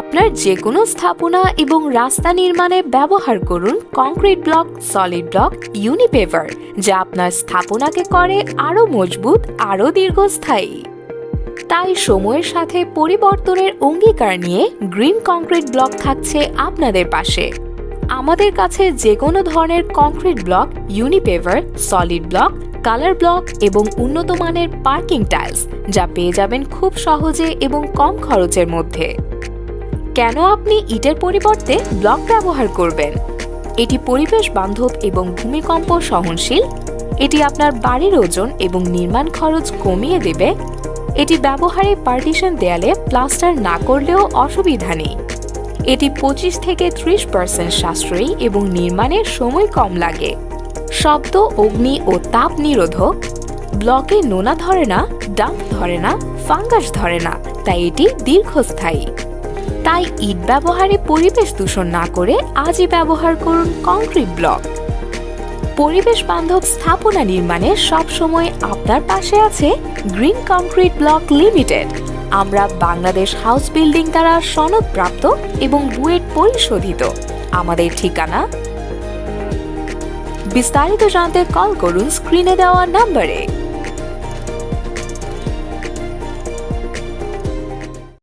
আপনার যে কোনো স্থাপনা এবং রাস্তা নির্মাণে ব্যবহার করুন concrete block, solid block, unipaver, যা আপনার স্থাপনাকে করে আরও মজবুত, আরও দীর্ঘস্থায়ী। তাই সময়ের সাথে পরিবর্তনের অঙ্গীকার নিয়ে গ্রিন কংক্রিট ব্লক থাকছে আপনাদের পাশে। আমাদের কাছে যে কোনো ধরনের concrete block, unipaver, solid block, colour block এবং উন্নত মানের পার্কিং টাইলস, যা পেয়ে যাবেন খুব সহজে এবং কম খরচের মধ্যে। কেন আপনি ইটের পরিবর্তে ব্লক ব্যবহার করবেন? এটি পরিবেশ বান্ধব এবং ভূমিকম্প সহনশীল, এটি আপনার বাড়ির ওজন এবং নির্মাণ খরচ কমিয়ে দেবে, এটি ব্যবহারে পার্টিশন দেয়ালে প্লাস্টার না করলেও অসুবিধা নেই। এটি পঁচিশ থেকে ত্রিশ পার্সেন্ট সাশ্রয়ী এবং নির্মাণের সময় কম লাগে। শব্দ, অগ্নি ও তাপ নিরোধক, ব্লকে নোনা ধরে না, ডাম্প ধরে না, ফাঙ্গাস ধরে না, তাই এটি দীর্ঘস্থায়ী। তাই ইট ব্যবহারে পরিবেশ দূষণ না করে আজই ব্যবহার করুন কংক্রিট ব্লক। পরিবেশ বান্ধব স্থাপনা নির্মাণে সবসময় আপনার পাশে আছে গ্রিন কংক্রিট ব্লক লিমিটেড। আমরা বাংলাদেশ হাউস বিল্ডিং দ্বারা সনদপ্রাপ্ত এবং বুয়েট পরিশোধিত। আমাদের ঠিকানা? বিস্তারিত জানতে কল করুন স্ক্রিনে দেওয়া নম্বরে।